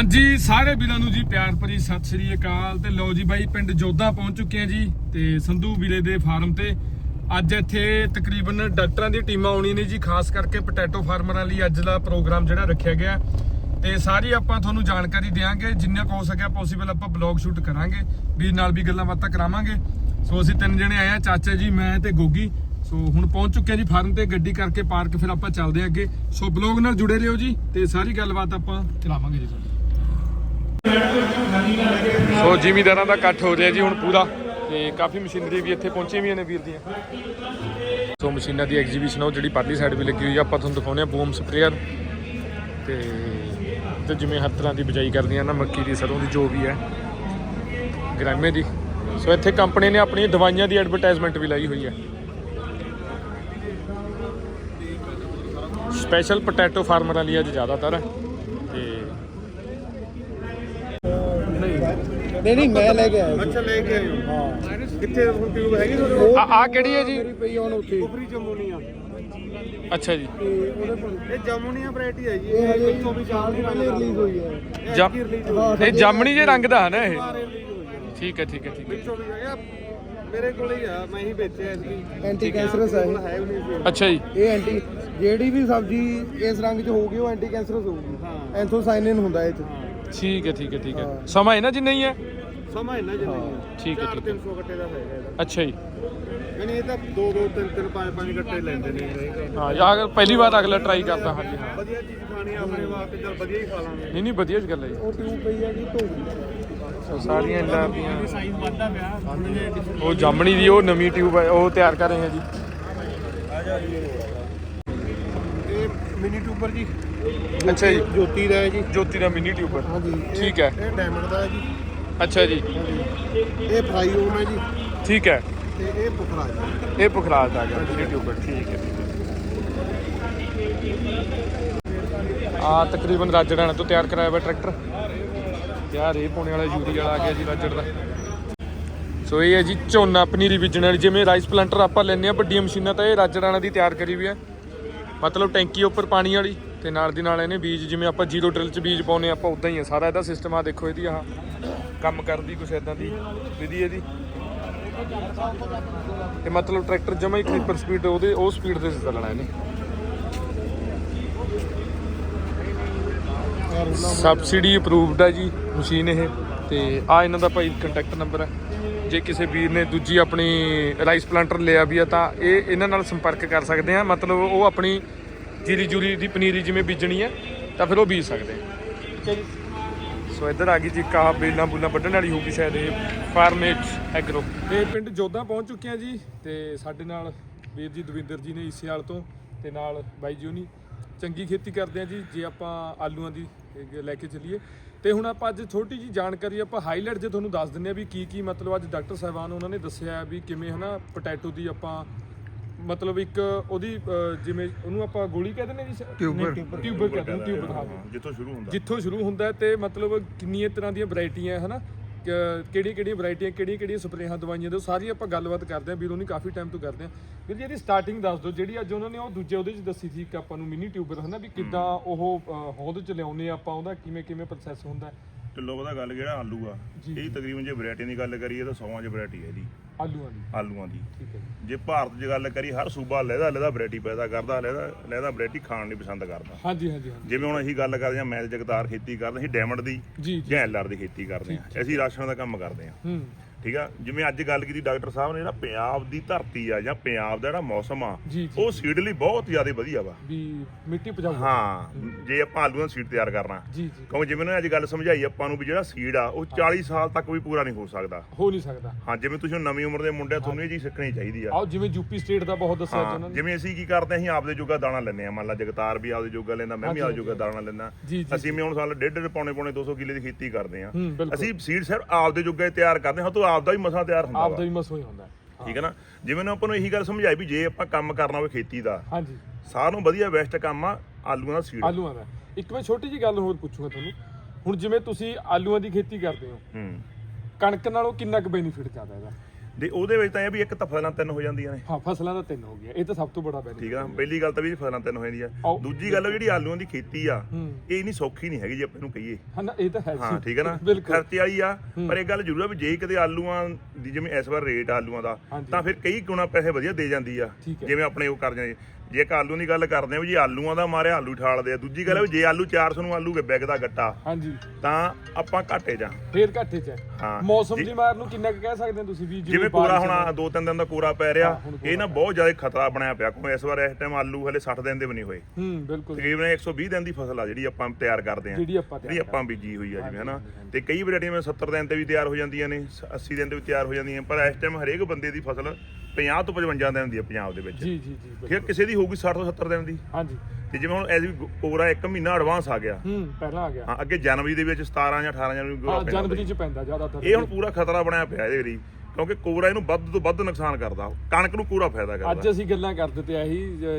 ਹਾਂਜੀ, ਸਾਰੇ ਵੀਰਾਂ ਨੂੰ ਜੀ ਪਿਆਰ ਭਰੀ ਸਤਿ ਸ੍ਰੀ ਅਕਾਲ ਤੇ ਲਓ ਜੀ ਬਾਈ, ਪਿੰਡ ਜੋਧਾ ਪਹੁੰਚ ਚੁੱਕੇ ਆ ਜੀ ਤੇ ਸੰਧੂ ਵੀਰੇ ਦੇ ਫਾਰਮ ਤੇ ਅੱਜ ਇੱਥੇ ਤਕਰੀਬਨ ਡਾਕਟਰਾਂ ਦੀ ਟੀਮਾਂ ਆਉਣੀ ਨੇ ਜੀ, ਖਾਸ ਕਰਕੇ ਪੋਟੈਟੋ ਫਾਰਮਰਾਂ ਲਈ ਅੱਜ ਦਾ ਪ੍ਰੋਗਰਾਮ ਜਿਹੜਾ ਰੱਖਿਆ ਗਿਆ। ਤੇ ਸਾਰੀ ਆਪਾਂ ਤੁਹਾਨੂੰ ਜਾਣਕਾਰੀ ਦੇਵਾਂਗੇ ਜਿੰਨਾ ਕੁ ਹੋ ਸਕਿਆ ਪੋਸੀਬਲ ਆਪਾਂ ਬਲੌਗ ਸ਼ੂਟ ਕਰਾਂਗੇ, ਵੀਰ ਨਾਲ ਵੀ ਗੱਲਾਂ ਬਾਤਾਂ ਕਰਾਵਾਂਗੇ। ਸੋ ਅਸੀਂ ਤਿੰਨ ਜਣੇ ਆਏ ਆ ਚਾਚਾ ਜੀ, ਮੈਂ ਤੇ ਗੋਗੀ। ਸੋ ਹੁਣ ਪਹੁੰਚ ਚੁੱਕੇ ਜੀ ਫਾਰਮ ਤੇ, ਗੱਡੀ ਕਰਕੇ ਪਾਰਕ ਫਿਰ ਆਪਾਂ ਚੱਲਦੇ ਆ ਅੱਗੇ। ਸੋ ਬਲੌਗ ਨਾਲ ਜੁੜੇ ਰਹੋ ਜੀ ਤੇ ਸਾਰੀ ਗੱਲਬਾਤ ਆਪਾਂ ਚਲਾਵਾਂਗੇ ਜੀ ਸੋ ਜ਼ਿਮੀਦਾਰਾਂ ਦਾ ਇਕੱਠ ਹੋ ਰਿਹਾ ਜੀ ਹੁਣ ਪੂਰਾ ਤੇ ਕਾਫੀ ਮਸ਼ੀਨਰੀ ਵੀ ਇੱਥੇ ਪਹੁੰਚੀਆਂ ਹੋਈਆਂ ਨੇ ਵੀਰ ਦੀਆਂ। ਸੋ ਮਸ਼ੀਨਾਂ ਦੀ ਐਗਜ਼ੀਬਿਸ਼ਨ ਉਹ ਜਿਹੜੀ ਪਰਲੀ ਸਾਈਡ ਵੀ ਲੱਗੀ ਹੋਈ ਆ, ਆਪਾਂ ਤੁਹਾਨੂੰ ਦਿਖਾਉਂਦੇ ਆ ਬੂਮ ਸਪਰੇਅਰ। ਤੇ ਤੇ ਜਿਵੇਂ ਹਰ ਤਰ੍ਹਾਂ ਦੀ ਬਿਜਾਈ ਕਰਦੀਆਂ ਨਾ, ਮੱਕੀ ਦੀ ਸਰੋਂ ਦੀ, ਜੋ ਵੀ ਹੈ ਗ੍ਰਾਮੇ ਦੀ। ਸੋ ਇੱਥੇ ਕੰਪਨੀ ਨੇ ਆਪਣੀ ਦਵਾਈਆਂ ਦੀ ਐਡਵਰਟਾਈਜ਼ਮੈਂਟ ਵੀ ਲਾਈ ਹੋਈ ਹੈ। ਸਪੈਸ਼ਲ ਪੋਟੈਟੋ ਫਾਰਮਰਾਂ ਲਈ ਅੱਜ ਜ਼ਿਆਦਾਤਰ ਹੈ ਤੇ ਨਹੀਂ ਨਹੀਂ ਮੈਂ ਲੈ ਕੇ ਆਇਆ ਅੱਛਾ ਲੈ ਕੇ ਆਏ ਹੋ। ਹਾਂ। ਕਿੱਥੇ ਹੁਣ ਟਿਊਬ ਹੈਗੀ ਤੁਹਾਡੇ ਕੋਲ? ਆ ਆ ਕਿਹੜੀ ਹੈ ਜੀ? ਮੇਰੀ ਪਈ ਹੁਣ ਉੱਥੇ। ਉਪਰੀ ਜਮੂਨੀਆ। ਅੱਛਾ ਜੀ। ਤੇ ਉਹਦੇ ਕੋਲ। ਇਹ ਜਮੂਨੀਆ ਵੈਰਾਈਟੀ ਹੈ ਜੀ। ਇਹ ਹਜੇ ਇੱਥੋਂ ਵੀ ਸਾਲ ਦੀ ਪਹਿਲੇ ਰਿਲੀਜ਼ ਹੋਈ ਹੈ। ਜਮ- ਇਹ ਜਾਮਣੀ ਜੇ ਰੰਗ ਦਾ ਹੈ ਨਾ ਇਹ? ਠੀਕ ਹੈ ਠੀਕ ਹੈ ਠੀਕ ਹੈ। ਵਿੱਚੋਂ ਵੀ ਹੈਗਾ ਮੇਰੇ ਕੋਲ ਹੀ ਆ ਮੈਂ ਹੀ ਵੇਚਿਆ ਇਸ ਦੀ ਐਂਟੀ ਕੈਂਸਰਸ ਹੈ। ਇਹ। ਅੱਛਾ ਜੀ। ਇਹ ਐਂਟੀ ਜਿਹੜੀ ਵੀ ਸਬਜ਼ੀ ਇਸ ਰੰਗ 'ਚ ਹੋਊਗੀ ਉਹ ਐਂਟੀ ਕੈਂਸਰਸ ਹੋਊਗੀ। ਹਾਂ। ਐਂਥੋਸਾਇਨਿਨ ਹੁੰਦਾ ਇਹ 'ਚ। ਠੀਕ ਹੈ ਠੀਕ ਹੈ ਠੀਕ ਹੈ। ਸਮਾਂ ਹੈ ਨਾ ਜਿੰਨਾ ਹੀ ਹੈ? ਸਮਾਂ ਇੰਨਾ ਜਿੰਨਾ ਹੀ ਹਾਂ, ਠੀਕ ਹੈ, ਠੀਕ ਹੈ। 300 ਗੱਟੇ ਦਾ ਹੈਗਾ ਇਹਦਾ। ਅੱਛਾ ਜੀ। ਯਾਨੀ ਇਹ ਤਾਂ 2 2 3 3 5 5 ਗੱਟੇ ਲੈਂਦੇ ਨੇ ਇਹ। ਹਾਂ ਯਾਰ ਪਹਿਲੀ ਵਾਰ ਅਗਲਾ ਟਰਾਈ ਕਰਦਾ ਹਾਂਜੀ ਹਾਂ। ਵਧੀਆ ਚੀਜ਼ ਖਾਣੀ ਆ ਆਪਣੇ ਵਾਸਤੇ ਚਲ ਵਧੀਆ ਹੀ ਖਾ ਲਾਂਗੇ। ਨਹੀਂ ਨਹੀਂ ਵਧੀਆ ਜੀ ਗੱਲ ਹੈ ਜੀ। ਉਹ ਟਿਊਬ ਪਈ ਹੈ ਜੀ ਧੋਗੀ ਸੋ ਸਾਰੀਆਂ ਇੰਨਾ ਦੀਆਂ ਸਾਈਜ਼ ਵੱਧਦਾ ਪਿਆ ਉਹ ਜਾਮਣੀ ਦੀ ਉਹ ਨਵੀਂ ਟਿਊਬ ਹੈ ਉਹ ਤਿਆਰ ਕਰ ਰਹੇ ਹਾਂ ਜੀ। ਇਹ ਮਿਨੀ ਟਿਊਬਰ ਜੀ। ਅੱਛਾ ਜੀ। ਜੋਤੀ ਦਾ ਹੈ ਜੀ। ਜੋਤੀ ਦਾ ਮਿੰਨੀ ਟਿਊਬਰ। ਹਾਂਜੀ ਠੀਕ ਹੈ। ਇਹ ਡਾਇਮੰਡ ਦਾ ਹੈ ਜੀ। ਅੱਛਾ ਜੀ। ਇਹ ਫਰਾਈ ਓਮ ਹੈ ਜੀ। ਠੀਕ ਹੈ। ਤੇ ਇਹ ਪੁਖਰਾ ਜੀ। ਇਹ ਪੁਖਰਾਜ ਦਾ ਗਿਆ ਮਿੰਨੀ ਟਿਊਬਰ। ਠੀਕ ਹੈ। ਆ ਤਕਰੀਬਨ ਰਾਜੜਾਣਾ ਤੋਂ ਤਿਆਰ ਕਰਾਇਆ ਹੋਇਆ ਟਰੈਕਟਰ। ਯਾਰ ਇਹ ਪੌਣੇ ਵਾਲਾ ਯੂਰੀ ਵਾਲਾ ਆ ਗਿਆ ਜੀ ਰਾਜੜ ਦਾ। ਸੋ ਇਹ ਹੈ ਜੀ ਝੋਨਾ ਪਨੀਰੀ ਬੀਜਣ ਵਾਲੀ। ਜਿਵੇਂ ਰਾਈਸ ਪਲਾਂਟਰ ਆਪਾਂ ਲੈਂਦੇ ਆ ਵੱਡੀਆਂ ਮਸ਼ੀਨਾਂ ਤਾਂ ਇਹ ਰਾਜੜਾਣਾ ਦੀ ਤਿਆਰ ਕਰੀ ਵੀ ਹੈ। ਮਤਲਬ ਟੈਂਕੀ ਉੱਪਰ ਪਾਣੀ ਵਾਲੀ। ਤੇ ਨਾਲ ਦੀ ਨਾਲ ਇਹਨੇ ਬੀਜ, ਜਿਵੇਂ ਆਪਾਂ ਜ਼ੀਰੋ ਡਰਿਲ ਚ ਬੀਜ ਪਾਉਨੇ ਆਪਾਂ ਉਦਾਂ ਹੀ ਆ। ਸਾਰਾ ਇਹਦਾ ਸਿਸਟਮ ਆ, ਦੇਖੋ ਇਹਦੀ ਆਹ ਕੰਮ ਕਰਦੀ ਕੁਛ ਇਦਾਂ ਦੀ ਵਿਧੀ ਇਹਦੀ। ਤੇ ਮਤਲਬ ਟਰੈਕਟਰ ਜਮਾ ਹੀ ਕਲੀਪਰ ਸਪੀਡ ਉਹਦੇ, ਉਹ ਸਪੀਡ ਤੇ ਚੱਲਣਾ ਇਹਨੇ। ਸਬਸਿਡੀ ਅਪਰੂਵਡ ਹੈ ਜੀ, ਮਸ਼ੀਨ ਇਹ। ਤੇ ਆ ਇਹਨਾਂ ਦਾ ਭਾਈ ਕੰਟੈਕਟ ਨੰਬਰ ਹੈ ਜੇ ਕਿਸੇ ਵੀਰ ਨੇ ਦੂਜੀ ਆਪਣੀ ਰਾਈਸ ਪਲਾਂਟਰ ਲਿਆ ਵੀ ਆ, ਤਾਂ ਇਹ ਇਹਨਾਂ ਨਾਲ ਸੰਪਰਕ ਕਰ ਸਕਦੇ ਆ। ਮਤਲਬ ਉਹ ਆਪਣੀ ਜੀਰੀ ਜੂਰੀ ਦੀ ਪਨੀਰੀ ਜਿਵੇਂ ਬੀਜਣੀ ਹੈ ਤਾਂ ਫਿਰ ਉਹ ਬੀਜ ਸਕਦੇ ਆ। ਹੈ ਸੋ ਇੱਧਰ ਆ ਗਈ ਜੀ ਕਾਹ ਬੇਲਾਂ ਬੁੱਲਾਂ ਵੱਢਣ ਵਾਲੀ ਹੋਊਗੀ ਸ਼ਾਇਦ ਇਹ ਫਾਰਮੇਟ ਐਗਰੋ ਤੇ ਪਿੰਡ ਜੋਧਾ ਪਹੁੰਚ ਚੁੱਕੇ ਆ ਜੀ ਤੇ ਸਾਡੇ ਨਾਲ ਵੀਰ ਜੀ ਦਵਿੰਦਰ ਜੀ ਨੇ ਈਸੇਵਾਲ ਤੋਂ ਤੇ ਨਾਲ ਬਾਈ ਜੀ ਚੰਗੀ ਖੇਤੀ ਕਰਦੇ ਆ ਜੀ ਜੇ ਆਪਾਂ ਆਲੂਆਂ ਦੀ ਲੈ ਕੇ ਚੱਲੀਏ। ਤੇ ਹੁਣ ਆਪਾਂ ਅੱਜ ਛੋਟੀ ਜੀ ਜਾਣਕਾਰੀ ਆਪਾਂ ਹਾਈਲਾਈਟ ਜੇ ਤੁਹਾਨੂੰ ਦੱਸ ਦਿੰਨੇ ਆ ਵੀ ਕੀ ਕੀ ਮਤਲਬ ਅੱਜ ਡਾਕਟਰ ਸਾਹਿਬਾਨ ਉਹਨਾਂ ਨੇ ਦੱਸਿਆ ਵੀ ਕਿਵੇਂ ਹਨਾ ਪੋਟੈਟੋ ਦੀ ਆਪਾਂ ਮਤਲਬ ਇੱਕ ਉਹਦੀ ਅਹ, ਜਿਵੇਂ ਉਹਨੂੰ ਆਪਾਂ ਗੋਲੀ ਕਹਿੰਦੇ ਨੇ ਜੀ ਟਿਊਬਰ। ਟਿਊਬਰ ਕਹਿੰਦੇ ਨੇ ਟਿਊਬਰ ਹਾਂ। ਜਿੱਥੋਂ ਸ਼ੁਰੂ ਹੁੰਦਾ। ਜਿੱਥੋਂ ਸ਼ੁਰੂ ਹੁੰਦਾ ਹੈ ਤੇ ਮਤਲਬ ਕਿੰਨੀਆਂ ਤਰ੍ਹਾਂ ਦੀਆਂ ਵੈਰਾਈਟੀਆਂ ਹੈ ਹਨਾ? ਕਿਹੜੀ ਕਿਹੜੀ ਵੈਰਾਈਟੀਆਂ ਕਿਹੜੀਆਂ ਕਿਹੜੀਆਂ ਸਪਰੇਹਾਂ ਦਵਾਈਆਂ ਦੇ ਉਹ ਸਾਰੀ ਆਪਾਂ ਗੱਲਬਾਤ ਕਰਦੇ ਆਂ ਵੀਰੋਂ ਨਹੀਂ ਕਾਫੀ ਟਾਈਮ ਤੋਂ ਕਰਦੇ ਆਂ ਵੀਰ ਜੀ ਇਹਦੀ ਸਟਾਰਟਿੰਗ ਦੱਸ ਦਿਓ ਜਿਹੜੀ ਅੱਜ ਉਹਨਾਂ ਨੇ ਉਹ ਦੂਜੇ ਉਹਦੇ 'ਚ ਦੱਸੀ ਸੀ ਕਿ ਆਪਾਂ ਨੂੰ ਮਿਨੀ ਟਿਊਬਰ ਹਨਾ ਵੀ ਕਿੱਦਾਂ ਉਹ ਅਹ, ਹੋਂਦ 'ਚ ਲਿਆਉਂਦੇ ਆ ਆਪਾਂ ਉਹਦਾ ਕਿਵੇਂ ਕਿਵੇਂ ਪ੍ਰੋਸੈਸ ਹੁੰਦਾ। ਹੈ ਕਿਲੋ ਉਹਦਾ ਗੱਲ ਜਿਹੜਾ ਆਲੂ ਆ? ਜੀ, ਇਹ ਤਕਰੀਬਨ ਜੇ ਵੈਰਾਈਟੀ ਦੀ ਗੱਲ ਕਰੀਏ ਤਾਂ 100 ਚ ਵੈਰਾਈਟੀ ਹੈ ਇਹਦੀ। ਆਲੂਆਂ ਦੀ। ਆਲੂਆਂ ਦੀ। ਠੀਕ ਹੈ ਜੀ। ਜੇ ਭਾਰਤ 'ਚ ਗੱਲ ਕਰੀ ਹਰ ਸੂਬਾ ਲੈਦਾ ਲੈਦਾ ਵੈਰਾਈਟੀ ਪੈਦਾ ਕਰਦਾ ਲੈਦਾ ਲੈਦਾ ਵੈਰਾਈਟੀ ਖਾਣ ਲਈ ਪਸੰਦ ਕਰਦਾ। ਹਾਂਜੀ ਹਾਂਜੀ ਹਾਂਜੀ। ਜਿਵੇਂ ਹੁਣ ਅਸੀਂ ਗੱਲ ਕਰਦੇ ਹਾਂ ਮੈਂ ਤੇ ਜਗਤਾਰ ਖੇਤੀ ਕਰਦੇ ਅਸੀਂ ਡਾਇਮੰਡ ਦੀ ਜੀ ਜੀ। ਜਾਂ ਐਲਆਰ ਦੀ ਖੇਤੀ ਕਰਦੇ ਹਾਂ। ਅਸੀਂ ਰਾਸ਼ਨ ਦਾ ਕੰਮ ਕਰਦੇ ਹਾਂ। ਹੂੰ। ਠੀਕ ਆ? ਜਿਵੇਂ ਅੱਜ ਗੱਲ ਕੀਤੀ ਡਾਕਟਰ ਸਾਹਿਬ ਨੇ ਜਿਹੜਾ ਪੰਜਾਬ ਦੀ ਧਰਤੀ ਆ ਜਾਂ ਪੰਜਾਬ ਦਾ ਜਿਹੜਾ ਮੌਸਮ ਆ ਜੀ, ਜੀ। ਉਹ ਸੀਡ ਲਈ ਬਹੁਤ ਜ਼ਿਆਦਾ ਵਧੀਆ ਵਾ। ਵੀ ਮਿੱਟੀ ਪਜਾਊ ਹਾਂ ਜੇ ਆਪਾਂ ਆਲੂਆਂ ਦੀ ਸੀਡ ਤਿਆਰ ਕਰਨਾ। ਜੀ ਜੀ। ਜਿਵੇਂ ਉਹਨੇ ਅੱਜ ਗੱਲ ਸਮਝਾਈ ਆਪਾਂ ਨੂੰ ਵੀ ਜਿਹੜਾ ਸੀਡ ਆ ਉਹ 40 ਸਾਲ ਤੱਕ ਵੀ ਪੂਰਾ ਨਹੀਂ ਹੋ ਸਕਦਾ। ਹੋ ਨਹੀਂ ਸਕਦਾ। ਹਾਂ ਜਿਵੇਂ ਤੁਸੀਂ ਹੁਣ ਨਵੀਂ ਉਮਰ ਦੇ ਮੁੰਡੇ ਆ, ਤੁਹਾਨੂੰ ਇਹ ਚੀਜ਼ ਸਿੱਖਣੀ ਚਾਹੀਦੀ ਆ। ਆਓ ਜਿਵੇਂ ਯੂਪੀ ਸਟੇਟ ਦਾ ਬਹੁਤ ਦੱਸਿਆ ਜੀ ਹਾਂ ਉਹਨਾਂ ਨੇ। ਜਿਵੇਂ ਅਸੀਂ ਕੀ ਕਰਦੇ ਹਾਂ ਅਸੀਂ ਆਪਦੇ ਜੋਗਾ ਦਾਣਾ ਲੈਂਦੇ ਆ। ਮੰਨ ਲਾ ਜਗਤਾਰ ਵੀ ਆਪਦੇ ਜੋਗਾ ਲੈਂਦਾ ਮੈਂ ਵੀ ਹਾਂਜੀ, ਆਪਦੇ ਜੋਗਾ ਦਾਣਾ ਲੈਂਦਾ। ਜੀ, ਜੀ, ਅਸੀਂ ਵੀ ਹੁਣ ਸਾਲ ਡੇਢ ਡੇਢ ਪੌਣੇ ਪੌਣੇ 200 ਕਿੱਲੇ ਦੀ ਖੇਤੀ ਕਰਦੇ ਆ। ਹੂੰ, ਬਿਲਕੁਲ। ਅਸੀਂ ਸੀਡ ਸਿਰਫ ਆਪਦੇ ਜੋਗਾ ਹੀ ਤਿਆਰ ਕਰਦੇ ਹਾਂ ਤੋਂ ਆਪਦਾ ਹੀ ਮਸਾ ਤਿਆਰ ਹੁੰਦਾ ਆਪ ਦਾ ਵਾ। ਵੀ ਮਸੋ ਹੀ ਹੁੰਦਾ। ਹੈ। ਠੀਕ ਹੈ ਨਾ? ਜਿਵੇਂ ਨਾ ਆਪਾਂ ਨੂੰ ਇਹੀ ਗੱਲ ਸਮਝਾਈ ਵੀ ਜੇ ਆਪਾਂ ਕੰਮ ਕਰਨਾ ਹੋਵੇ ਖੇਤੀ ਦਾ ਹਾਂਜੀ। ਸਾਰਿਆਂ ਨੂੰ ਵਧੀਆ ਬੈਸਟ ਕੰਮ ਆ ਆਲੂਆਂ ਦਾ ਸੀਡ। ਆਲੂਆਂ ਦਾ। ਇੱਕ ਮੈਂ ਛੋਟੀ ਜੀ ਗੱਲ ਹੋਰ ਪੁੱਛੂਗਾ ਤੁਹਾਨੂੰ। ਹੁਣ ਜਿਵੇਂ ਤੁਸੀਂ ਆਲੂਆਂ ਦੀ ਖੇਤੀ ਕਰਦੇ ਹੋ ਹੂੰ। ਕਣਕ ਨਾਲੋਂ ਕਿੰਨਾ ਕੁ ਬੈਨੀਫਿਟ ਜ਼ਿਆਦਾ ਇਹਦਾ? ਤੇ ਉਹਦੇ ਵਿੱਚ ਤਾਂ ਇਹ ਵੀ ਇੱਕ ਤਾਂ ਫਸਲਾਂ ਤਿੰਨ ਹੋ ਜਾਂਦੀਆਂ ਨੇ। ਹਾਂ ਫਸਲਾਂ ਦਾ ਤਿੰਨ ਹੋ ਗਿਆ ਇਹ ਤਾਂ ਸਭ ਤੋਂ ਬੜਾ ਬੈਨੀਫਿਟ ਠੀਕ ਆ ਪਹਿਲੀ ਗੱਲ ਤਾਂ ਵੀ ਫਸਲਾਂ ਤਿੰਨ ਹੋ ਜਾਂਦੀਆਂ। ਦੂਜੀ ਗੱਲ ਜਿਹੜੀ ਆਲੂਆਂ ਦੀ ਖੇਤੀ ਆ ਇਹ ਇੰਨੀ ਸੌਖੀ ਨਹੀਂ ਹੈਗੀ ਜੇ ਆਪਾਂ ਨੂੰ ਕਹੀਏ। ਹਾਂ ਨਾ ਇਹ ਤਾਂ ਹੈ ਹਾਂ ਠੀਕ ਹੈ ਨਾ? ਖਰਚੇ ਵਾਲੀ ਆ ਪਰ ਇਹ ਗੱਲ ਜ਼ਰੂਰ ਆ ਵੀ ਜੇ ਕਿਤੇ ਆਲੂਆਂ ਦੀ ਜਿਵੇਂ ਇਸ ਵਾਰ ਰੇਟ ਆਲੂਆਂ ਦਾ। ਤਾਂ ਫਿਰ ਕਈ ਗੁਣਾ ਪੈਸੇ ਵਧੀਆ ਦੇ ਜਾਂਦੀ ਆ। ਜਿਵੇਂ ਆਪਣੇ ਉਹ ਕਰ ਜਾਂਦੇ। ਜੇ ਇੱਕ ਆਲੂ ਦੀ ਗੱਲ ਕਰਦੇ ਆ ਵੀ ਜੇ ਆਲੂਆਂ ਦਾ ਮਾਰੇ ਆਲੂ ਠਾਲਦੇ ਆ ਦੂਜੀ ਗੱਲ ਆ ਵੀ ਜੇ ਆਲੂ 400 ਨੂੰ ਆਲੂ ਵਿਕਦਾ ਗੱਟਾ ਹਾਂਜੀ। ਤਾਂ ਆਪਾਂ ਘਾਟੇ ਜਾ ਫੇਰ ਘੱਟੇ ਚ ਹੈ। ਹਾਂ। ਮੌਸਮ ਦੀ ਮਾਰ ਨੂੰ ਕਿੰਨਾ ਕੁ ਕਹਿ ਸਕਦੇ ਹੋ ਤੁਸੀਂ ਵੀ ਜਿਵੇਂ ਕੋਰਾ ਹੁਣ ਦਾ- ਤਿੰਨ ਦਿਨ ਦਾ ਕੋਰਾ ਪੈ ਰਿਹਾ ਹਾਂ, ਇਹ ਨਾ ਬਹੁਤ ਜ਼ਿਆਦਾ ਖਤਰਾ ਬਣਿਆ ਪਿਆ ਕਿਉਂਕਿ ਇਸ ਵਾਰ ਇਸ ਟਾਈਮ ਆਲੂ ਹਲੇ 60 ਦਿਨ ਦੇ ਵੀ ਨਹੀਂ ਹੋਏ। ਹੂੰ ਬਿਲਕੁਲ। ਤਕਰੀਬਨ 120 ਦਿਨ ਦੀ ਫਸਲ ਆ ਜਿਹੜੀ ਆਪਾਂ ਤਿਆਰ ਕਰਦੇ ਆ ਜਿਹੜੀ ਆਪਾਂ ਬੀਜੀ ਹੋਈ ਆ ਜਿਵੇਂ ਹਨਾ? ਤੇ ਕਈ ਵੈਰਾਈਟੀਆਂ ਮੈਂ 70 ਦਿਨ ਤੇ ਵੀ ਤਿਆਰ ਹੋ ਜਾਂਦੀਆਂ ਨੇ 80 ਦਿਨ ਤੇ ਵੀ ਤਿਆਰ ਹੋ ਜਾਂਦੀਆਂ ਪਰ ਇਸ ਟਾਈਮ ਹਰੇਕ ਬੰਦੇ ਦੀ ਫਸਲ 50 ਤੋਂ 55 ਦਿਨ ਦੀ ਆ ਪੰਜਾਬ ਦੇ ਵਿੱਚ। ਜੀ ਜੀ ਜੀ ਬਿਲਕੁਲ। ਫਿਰ ਕਿਸੇ ਦੀ ਹੋਊਗੀ 60 ਤੋਂ 70 ਦਿਨ ਦੀ। ਹਾਂਜੀ। ਤੇ ਜਿਵੇਂ ਹੁਣ ਐਸ ਵੀ ਕੋਰਾ ਇੱਕ ਮਹੀਨਾ ਐਡਵਾਂਸ ਆ ਗਿਆ। ਹੂੰ ਪਹਿਲਾਂ ਆ ਗਿਆ। ਹਾਂ ਅੱਗੇ ਜਨਵਰੀ ਦੇ ਵਿੱਚ 17 ਜਾਂ 18 ਜਨਵਰੀ ਨੂੰ ਹਾਂ ਕੋਰਾ ਜਨਵਰੀ। ਚ ਪੈਂਦਾ ਜ਼ਿਆਦਾਤਰ। ਇਹ ਹੁਣ ਪੂਰਾ ਖਤਰਾ ਬਣਿਆ ਪਿਆ ਇਹਦੇ ਲਈ ਕਿਉਂਕਿ ਕੋਰਾ ਇਹਨੂੰ ਵੱਧ ਤੋਂ ਵੱਧ ਨੁਕਸਾਨ ਕਰਦਾ। ਕਣਕ ਨੂੰ ਪੂਰਾ ਫਾਇਦਾ ਅੱਜ ਕਰਦਾ ਅਸੀਂ ਗੱਲਾਂ ਕਰਦੇ ਤੇ ਆਹੀ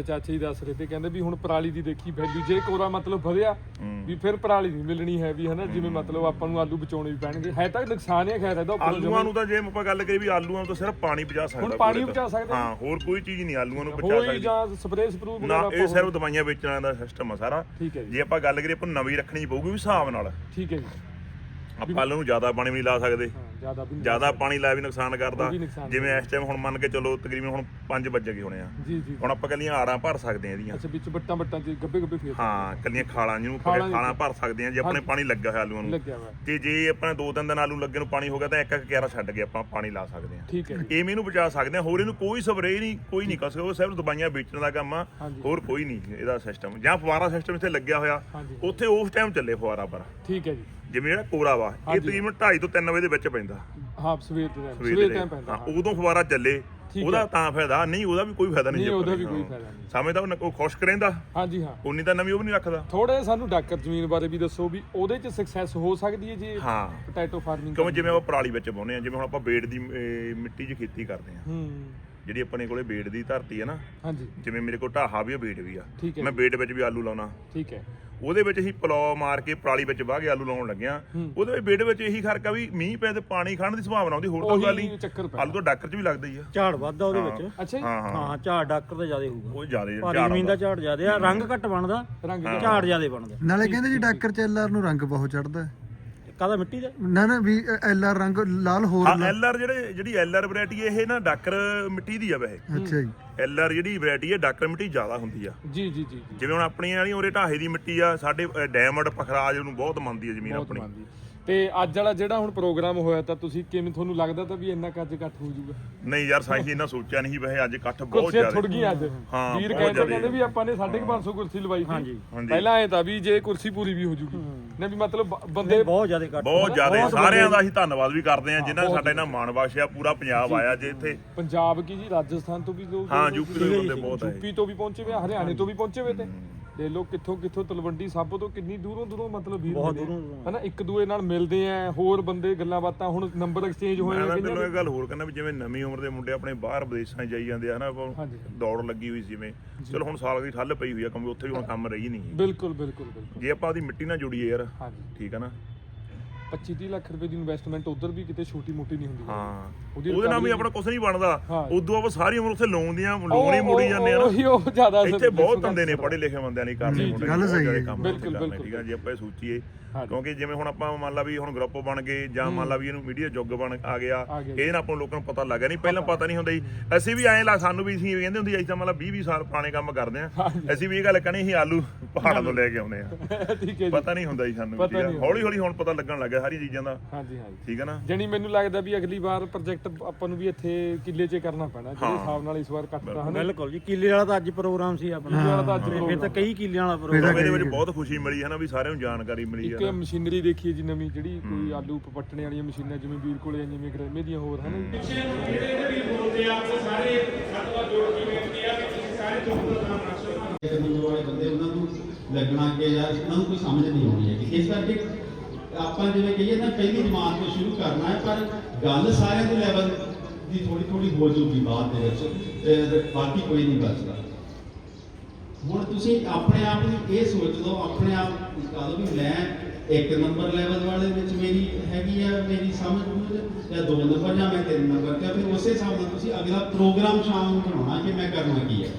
ਚਾਚਾ ਜੀ ਦੱਸ ਰਹੇ ਤੇ ਕਹਿੰਦੇ ਵੀ ਹੁਣ ਪਰਾਲੀ ਦੀ ਦੇਖੀ ਵੈਲਿਊ ਜੇ ਕੋਰਾ ਮਤਲਬ ਵਧਿਆ ਵੀ ਫਿਰ ਪਰਾਲੀ ਨਹੀਂ ਮਿਲਣੀ ਹੈ ਵੀ ਹਨਾ? ਜਿਵੇਂ ਮਤਲਬ ਆਪਾਂ ਨੂੰ ਆਲੂ ਬਚਾਉਣੇ ਵੀ ਪੈਣਗੇ। ਹੈ ਤਾਂ ਨੁਕਸਾਨ ਹੀ ਖੈਰ ਇਹਦਾ ਆਲੂਆਂ ਨੂੰ ਤਾਂ ਜੇ ਆਪਾਂ ਗੱਲ ਕਰੀਏ ਵੀ ਆਲੂਆਂ ਨੂੰ ਤਾਂ ਸਿਰਫ ਪਾਣੀ ਬਚਾ ਸਕਦਾ ਹੁਣ ਪਾਣੀ। ਬਚਾ ਸਕਦੇ ਹਾਂ ਹੋਰ ਕੋਈ ਚੀਜ਼ ਨਹੀਂ ਆਲੂਆਂ ਨੂੰ ਬਚਾ ਸਕਦੀ। ਜਾਂ ਸਪਰੇਅ ਸਪਰੂ ਵਗੈਰਾ ਇਹ ਸਿਰਫ ਦਵਾਈਆਂ ਵੇਚਣ ਦਾ ਸਿਸਟਮ ਆ ਸਾਰਾ। ਠੀਕ ਹੈ ਜੀ। ਜੇ ਆਪਾਂ ਗੱਲ ਕਰੀਏ ਆਪਾਂ ਨੂੰ ਨਵੀਂ ਰੱਖਣੀ ਪਊਗੀ ਵੀ ਹਿਸਾਬ ਨਾਲ। ਠੀਕ ਹੈ ਜੀ। ਆਪਾਂ ਨੂੰ ਜ਼ਿਆਦਾ ਪਾਣੀ ਵੀ ਨਹੀਂ ਲਾ ਸਕਦੇ। ਜ਼ਿਆਦਾ ਵੀ ਨਹੀਂ ਜ਼ਿਆਦਾ ਪਾਣੀ ਲਾ ਵੀ ਨੁਕਸਾਨ ਕਰਦਾ। ਜਿਵੇਂ ਇਸ ਟਾਈਮ ਹੁਣ ਮੰਨ ਕੇ ਚੱਲੋ ਤਕਰੀਬਨ ਹੁਣ 5 ਵਜੇ ਗਏ ਹੋਣੇ ਆ। ਜੀ ਜੀ। ਹੁਣ ਆਪਾਂ ਕੱਲੀਆਂ ਆੜਾਂ ਭਰ ਸਕਦੇ ਆ ਇਹਦੀਆਂ। ਅੱਛਾ ਵਿੱਚ ਬੱਟਾਂ ਬੱਟਾਂ ਚ ਗੱਬੇ ਗੱਬੇ ਫੇਰ। ਹਾਂ ਕੱਲੀਆਂ ਖਾਲਾਂ ਜਿਹਨੂੰ ਖਾਲਾਂ ਭਰ ਸਕਦੇ ਆ ਜੇ ਆਪਣੇ ਪਾਣੀ ਲੱਗਾ ਹੋਇਆ ਆਲੂਆਂ ਨੂੰ। ਲੱਗਿਆ ਹੋਇਆ। ਤੇ ਜੇ ਆਪਣਾ ਦੋ ਤਿੰਨ ਦਿਨ ਆਲੂ ਲੱਗੇ ਨੂੰ ਪਾਣੀ ਹੋ ਗਿਆ ਤਾਂ ਇੱਕ ਇੱਕ ਕਿਆਰਾ ਛੱਡ ਕੇ ਆਪਾਂ ਪਾਣੀ ਲਾ ਸਕਦੇ ਆ। ਠੀਕ ਹੈ ਜੀ। ਇਹ ਮੈਨੂੰ ਬਚਾ ਸਕਦੇ ਆ। ਹੋਰ ਇਹਨੂੰ ਕੋਈ ਸਪਰੇਅ ਨਹੀਂ ਕੋਈ ਨਹੀਂ ਕਸ ਉਹ ਸਿਰਫ ਦਵਾਈਆਂ ਵੇਚਣ ਦਾ ਕੰਮ ਆ। ਹੋਰ ਕੋਈ ਨਹੀਂ ਇਹਦਾ ਸਿਸਟਮ ਜਾਂ ਫੁਆਰਾ ਸਿਸਟਮ ਇੱਥੇ ਲੱਗਿਆ ਹੋਇਆ। ਉੱਥੇ ਉਸ ਟਾਈਮ ਚੱਲੇ ਫੁਆਰਾ ਪਰ। ਠੀਕ ਹੈ ਜੀ। ਜਿਵੇਂ ਜਿਹੜਾ ਕੋਰਾ ਵਾ ਇਹ ਹਾਂਜੀ। ਤਕਰੀਬਨ 2:30 ਤੋਂ 3 ਵਜੇ ਦੇ ਵਿੱਚ ਪੈਂਦਾ। ਹਾਂ ਸਵੇਰ ਦੇ ਸਵੇਰ ਦੇ ਟਾਈਮ ਪੈਂਦਾ। ਹਾਂ ਹਾਂ ਉਦੋਂ ਫੁਆਰਾ ਚੱਲੇ ਠੀਕ ਉਹਦਾ ਹੈ। ਤਾਂ ਫਾਇਦਾ ਨਹੀਂ ਉਹਦਾ ਵੀ ਕੋਈ ਫਾਇਦਾ ਨਹੀਂ ਨਹੀਂ ਜੇ ਉਹਦਾ ਵੀ ਕੋਈ। ਫਾਇਦਾ ਨਹੀਂ। ਸਮੇਂ ਤਾਂ ਉਹ ਨ- ਉਹ ਖੁਸ਼ਕ ਰਹਿੰਦਾ ਹਾਂਜੀ ਹਾਂ। ਉਨੀ ਤਾਂ ਨਵੀਂ ਉਹ ਵੀ ਨਹੀਂ ਰੱਖਦਾ। ਥੋੜੇ ਸਾਨੂੰ ਡਾਕਰ ਜ਼ਮੀਨ ਬਾਰੇ ਵੀ ਦੱਸੋ ਵੀ ਉਹਦੇ ਚ ਸਕਸੈਸ ਹੋ ਸਕਦੀ ਹੈ ਜੀ ਹਾਂ। ਪੋਟੈਟੋ ਫਾਰਮਿੰਗ ਕਿਉਂਕਿ ਜਿਵੇਂ ਆਪਾਂ ਪਰਾਲੀ ਵਿੱਚ ਪਾਉਂਦੇ ਆ ਜਿਵੇਂ ਹੁਣ ਆਪਾਂ ਬੇੜ ਦੀ ਅਹ, ਮਿੱਟੀ 'ਚ ਖੇਤੀ ਕਰਦੇ ਆ ਹੂੰ। ਜਿਹੜੀ ਆਪਣੇ ਕੋਲੇ ਬੇੜ ਦੀ ਧਰਤੀ ਹੈ ਨਾ ਹਾਂਜੀ। ਜਿਵੇਂ ਮੇਰੇ ਕੋਲ ਢਾਹਾ ਵੀ ਆ ਬੇੜ ਵੀ ਆ। ਠੀਕ ਹੈ। ਮੈਂ ਬੇੜ ਵਿੱਚ ਵੀ ਆਲੂ ਲਾਉਣਾ। ਠੀਕ ਹੈ। ਉਹਦੇ ਵਿੱਚ ਹੀ ਪਲੋ ਮਾਰ ਕੇ ਪਰਾਲੀ ਵਿੱਚ ਵਾਹ ਕੇ ਆਲੂ ਲਾਉਣ ਲੱਗਿਆ। ਹੂੰ। ਉਹਦੇ ਵਿੱਚ ਬੇੜ ਵਿੱਚ ਇਹੀ ਖਰਕਾ ਵੀ ਮੀਂਹ ਪੈ ਤੇ ਪਾਣੀ ਖਾਣ ਦੀ ਸੰਭਾਵਨਾ ਹੁੰਦੀ ਹੋਰ ਕੋਈ ਗੱਲ ਉਹੀ ਨਹੀਂ। ਚੱਕਰ ਪੈ ਆਲੂ ਤਾਂ ਡਾਕਰ 'ਚ ਵੀ ਲੱਗਦਾ ਹੀ ਆ। ਝਾੜ ਵੱਧਦਾ ਉਹਦੇ ਵਿੱਚ। ਅੱਛਾ ਜੀ। ਹਾਂ ਹਾਂ। ਹਾਂ ਝਾੜ ਡਾਕਰ ਤੇ ਜ਼ਿਆਦਾ ਹੋਊਗਾ। ਉਹ ਜ਼ਿਆਦਾ ਭਾਰੀ ਜ਼ਮੀਨ ਦਾ। ਝਾੜ ਜ਼ਿਆਦਾ। ਆ ਰੰਗ ਘੱਟ ਬਣਦਾ ਰੰਗ ਝਾੜ ਜ਼ਿਆਦਾ ਬਣਦਾ। ਨਾਲੇ ਕਹਿੰਦੇ ਜੀ ਡਾਕਰ ਚ ਐਲਆਰ ਨੂੰ ਰੰਗ ਬਹੁਤ ਚੜਦਾ ਕਾਹਦਾ ਮਿੱਟੀ ਦਾ? ਨਾ ਨਾ ਵੀ ਐਲਆਰ ਰੰਗ ਲਾਲ ਹੋਰ ਹਾਂ ਐਲਆਰ ਜਿਹੜੇ ਜਿਹੜੀ ਐਲਆਰ ਵੈਰਾਈਟੀ ਇਹ ਨਾ ਡਾਕਰ ਮਿੱਟੀ ਦੀ ਆ ਵੈਸੇ। ਅੱਛਾ ਜੀ। ਐਲਆਰ ਜਿਹੜੀ ਵੈਰਾਈਟੀ ਹੈ ਡਾਕਰ ਮਿੱਟੀ ਜ਼ਿਆਦਾ ਹੁੰਦੀ ਆ। ਜੀ ਜੀ ਜੀ ਜੀ। ਜਿਵੇਂ ਹੁਣ ਆਪਣੀ ਵਾਲੀ ਉਰੇ ਢਾਹੇ ਦੀ ਮਿੱਟੀ ਆ ਸਾਡੇ ਅ, ਡਾਇਮੰਡ ਪਖਰਾਜ ਨੂੰ ਬਹੁਤ ਮੰਨਦੀ ਹੈ ਜ਼ਮੀਨ ਬਹੁਤ ਆਪਣੀ। ਤੇ ਅੱਜ ਵਾਲਾ ਜਿਹੜਾ ਹੁਣ ਪ੍ਰੋਗਰਾਮ ਹੋਇਆ ਤਾਂ ਤੁਸੀਂ ਕਿਵੇਂ ਤੁਹਾਨੂੰ ਲੱਗਦਾ ਤਾਂ ਵੀ ਇੰਨਾ ਕੱਜ ਇਕੱਠ ਹੋ ਜਾਊਗਾ? ਨਹੀਂ ਯਾਰ ਸਾਈਂ ਇਹਨਾਂ ਸੋਚਿਆ ਨਹੀਂ ਵੈਸੇ ਅੱਜ ਇਕੱਠ ਬਹੁਤ ਕੁਰਸੀਆਂ ਜ਼ਿਆਦਾ। ਥੁੜ ਗਈਆਂ ਅੱਜ। ਹਾਂ, ਵੀਰ ਬਹੁਤ ਕਹਿੰਦੇ ਜ਼ਿਆਦਾ। ਕਹਿੰਦੇ ਵੀ ਆਪਾਂ ਨੇ 550 ਕੁਰਸੀ ਲਵਾਈ ਸੀ। ਹਾਂਜੀ। ਪਹਿਲਾਂ ਐ ਤਾਂ ਵੀ ਜੇ ਕੁਰਸੀ ਪੂਰੀ ਵੀ ਹੋ ਜੂਗੀ। ਨਾ ਵੀ ਮਤਲਬ ਬ- ਬੰਦੇ ਬਹੁਤ ਜ਼ਿਆਦਾ ਘੱਟ ਬਹੁਤ ਜ਼ਿਆਦਾ। ਸਾਰਿਆਂ ਦਾ ਅਸੀਂ ਧੰਨਵਾਦ ਵੀ ਕਰਦੇ ਹਾਂ ਜਿਨ੍ਹਾਂ ਨੇ ਸਾਡਾ ਇਹਨਾਂ ਮਾਣ ਬਖਸ਼ਿਆ ਪੂਰਾ ਪੰਜਾਬ ਆਇਆ ਜੇ ਇੱਥੇ ਪੰਜਾਬ ਕੀ ਜੀ? ਰਾਜਸਥਾਨ ਤੋਂ ਵੀ ਲੋਕ ਹਾਂ ਯੂਪੀ ਦੇ ਬੰਦੇ ਬਹੁਤ ਆਏ। ਯੂਪੀ ਤੋਂ ਵੀ ਪਹੁੰਚੇ ਵੇ ਹਰਿਆਣੇ ਤੋਂ ਵੀ ਪਹੁੰਚੇ ਵੇ ਤੇ। ਦੇ ਲੋਕ ਕਿੱਥੋਂ ਕਿੱਥੋਂ ਤਲਵੰਡੀ ਸਾਬੋ ਤੋਂ ਕਿੰਨੀ ਦੂਰੋਂ ਦੂਰੋਂ ਮਤਲਬ ਵੀਰ ਬਹੁਤ। ਦੂਰੋਂ ਦੂਰੋਂ। ਹਨਾ ਇੱਕ ਦੂਏ ਨਾਲ ਮਿਲਦੇ ਆ ਹੋਰ ਬੰਦੇ ਗੱਲਾਂ ਬਾਤਾਂ ਹੁਣ ਨੰਬਰ ਐਕਸਚੇਂਜ ਹੋਏ ਮੈਂ ਆ ਤਾਂ ਤੈਨੂੰ। ਇਹ ਗੱਲ ਹੋਰ ਕਹਿੰਦਾ ਵੀ ਜਿਵੇਂ ਨਵੀਂ ਉਮਰ ਦੇ ਮੁੰਡੇ ਆਪਣੇ ਬਾਹਰ ਵਿਦੇਸ਼ਾਂ 'ਚ ਜਾਈ ਜਾਂਦੇ ਆ ਹਨਾ ਆਪਾਂ ਹਾਂਜੀ। ਦੌੜ ਲੱਗੀ ਹੋਈ ਸੀ ਜਿਵੇਂ। ਚਲੋ ਹੁਣ ਸਾਲ ਦੀ ਠੱਲ ਪਈ ਹੋਈ ਆ ਕਿਉਂਕਿ ਉੱਥੇ ਵੀ ਹੁਣ ਕੰਮ ਰਹੀ ਨਹੀਂ। ਬਿਲਕੁਲ ਬਿਲਕੁਲ ਬਿਲਕੁਲ। ਜੇ ਆਪਾਂ ਉਹਦੀ ਮਿੱਟੀ ਨਾਲ ਜੁੜੀਏ ਯਾਰ। ਹਾਂਜੀ। ਠੀਕ ਆ ਨਾ? 25 30 ਲੱਖ ਰੁਪਏ ਦੀ ਇਨਵੈਸਟਮੈਂਟ ਉਧਰ ਵੀ ਕਿਤੇ ਛੋਟੀ ਮੋਟੀ ਨਹੀਂ ਹੁੰਦੀ ਹਾਂ ਉਹਦੀ ਉਹਦੇ ਨਾਲ ਵੀ ਆਪਣਾ ਕੁਝ ਨਹੀਂ ਬਣਦਾ। ਉਦੋਂ ਆਪਾਂ ਸਾਰੀ ਉਮਰ ਉੱਥੇ ਲੋਨ ਦੀਆਂ ਲੋਨ ਹੀ ਮੋੜੀ ਜਾਂਦੇ ਆ ਨਾ ਉਹੀ ਉਹ ਜ਼ਿਆਦਾ ਇੱਥੇ ਬਹੁਤ ਬੰਦੇ ਨੇ ਪੜ੍ਹੇ ਲਿਖੇ ਬੰਦਿਆਂ ਨੇ ਕਰਨੇ ਮੁੰਡੇ ਗੱਲ ਸਹੀ ਹੈ। ਬਿਲਕੁਲ, ਬਿਲਕੁਲ। ਠੀਕ ਆ ਜੇ ਆਪਾਂ ਇਹ ਸੋਚੀਏ। ਕਿਉਂਕਿ ਜਿਵੇਂ ਹੁਣ ਆਪਾਂ ਮੰਨ ਲਾ ਵੀ ਹੁਣ ਗਰੁੱਪ ਬਣ ਗਏ ਜਾਂ ਮੰਨ ਲਾ ਵੀ ਇਹਨੂੰ ਮੀਡੀਆ ਯੁੱਗ ਬਣ ਆ ਗਿਆ ਆ ਗਿਆ। ਇਹ ਨਾ ਆਪਾਂ ਨੂੰ ਲੋਕਾਂ ਨੂੰ ਪਤਾ ਲੱਗਾ ਨਹੀਂ ਪਹਿਲਾਂ ਪਤਾ ਨਹੀਂ ਹੁੰਦਾ ਜੀ। ਅਸੀਂ ਵੀ ਐਂ ਲਾ ਸਾਨੂੰ ਵੀ ਅਸੀਂ ਕਹਿੰਦੇ ਹੁੰਦੇ ਅਸੀਂ ਤਾਂ ਮਤਲਬ 20 20 ਸਾਲ ਪੁਰਾਣੇ ਕੰਮ ਕਰਦੇ ਆ ਅਸੀਂ ਵੀ ਇਹ ਗੱਲ ਕਹਣੀ ਸੀ ਆਲੂ ਪਹਾੜਾਂ ਤੋਂ ਲੈ ਕੇ ਆਉਨੇ ਆ ਠੀਕ ਹੈ ਪਤਾ ਨਹੀਂ ਹੁੰਦਾ ਜੀ ਸਾਨੂੰ ਆ। ਹੌਲੀ ਹੌਲੀ ਹੁਣ ਪਤਾ ਲੱਗਣ ਲੱਗਾ ਸਾਰੀ ਚੀਜ਼ਾਂ ਦਾ। ਹਾਂਜੀ ਹਾਂਜੀ। ਠੀਕ ਹੈ ਨਾ? ਜਣੀ ਮੈਨੂੰ ਲੱਗਦਾ ਵੀ ਅਗਲੀ ਵਾਰ ਪ੍ਰੋਜੈਕਟ ਆਪਾਂ ਨੂੰ ਵੀ ਇੱਥੇ ਕਿੱਲੇ 'ਚ ਕਰਨਾ ਪੈਣਾ ਜਿਹੜੇ। ਹਿਸਾਬ ਨਾਲ ਇਸ ਵਾਰ ਕੱਟਦਾ ਹਨਾ। ਬਿਲਕੁਲ ਜੀ ਕਿੱਲੇ ਵਾਲਾ ਤਾਂ ਅੱਜ ਪ੍ਰੋਗਰਾਮ ਸੀ ਆਪਣਾ। ਕਿੱਲੇ ਵਾਲਾ ਤਾਂ ਅੱਜ ਫਿਰ program ਤਾਂ ਕਈ ਕਿੱਲਿਆਂ ਵਾਲਾ ਪ੍ਰੋਗਰਾਮ ਇਹਦੇ ਵਿੱਚ ਬਹੁਤ ਖੁਸ਼ੀ ਮਿਲੀ ਹੈ ਨਾ ਵੀ ਸਾਰਿਆਂ ਨੂੰ ਜਾਣਕਾਰੀ ਮਿਲੀ ਇੱਕ ਨਾ। ਮਸ਼ੀਨਰੀ ਦੇਖੀਏ ਜੀ ਨਵੀਂ ਜਿਹੜੀ ਕੋਈ ਆਲੂ ਪੱਟਣੇ ਵਾਲੀਆਂ ਮਸ਼ੀਨਾਂ ਜਿਵੇਂ ਵੀਰ ਕੋਲੇ ਜਿਵੇਂ ਗਰਮੇ ਦੀਆਂ ਹੋਰ ਹਨ ਜ਼ਮੀਨ ਵਾਲੇ ਬੰਦੇ ਉਹਨਾਂ ਨੂੰ ਲੱਗਣਾ ਕਿ ਯਾਰ ਉਹਨਾਂ ਨੂੰ ਕੋਈ ਸਮਝ ਨਹੀਂ ਆਉਣੀ ਹੈ ਇਸ ਕਰਕੇ ਆਪਾਂ ਜਿਵੇਂ ਕਹੀਏ ਨਾ ਪਹਿਲੀ ਜਮਾਤ ਤੋਂ ਸ਼ੁਰੂ ਕਰਨਾ ਹੈ ਪਰ ਗੱਲ ਸਾਰਿਆਂ ਦੇ ਲੈਵਲ ਦੀ ਥੋੜੀ ਥੋੜੀ ਹੋ ਜਾਊਗੀ ਬਾਅਦ ਦੇ ਵਿੱਚ ਅਹ ਬਾਕੀ ਕੋਈ ਨਹੀਂ ਬਚਦਾ। ਹੁਣ ਤੁਸੀਂ ਆਪਣੇ ਆਪ ਨੂੰ ਇਹ ਸੋਚ ਲਓ ਆਪਣੇ ਆਪ ਕਹ ਲਓ ਵੀ ਮੈਂ ਇੱਕ ਨੰਬਰ ਲੈਵਲ ਵਾਲੇ ਵਿੱਚ ਮੇਰੀ ਹੈਗੀ ਆ, ਮੇਰੀ ਸਮਝ ਬੂਝ, ਜਾਂ ਦੋ ਨੰਬਰ ਜਾਂ ਮੈਂ ਤਿੰਨ ਨੰਬਰ ਤੇ ਫਿਰ ਉਸੇ ਹਿਸਾਬ ਨਾਲ ਤੁਸੀਂ ਅਗਲਾ ਪ੍ਰੋਗਰਾਮ ਸ਼ਾਮ ਨੂੰ ਬਣਾਉਣਾ ਕਿ ਮੈਂ ਕਰਨਾ ਕੀ ਹੈ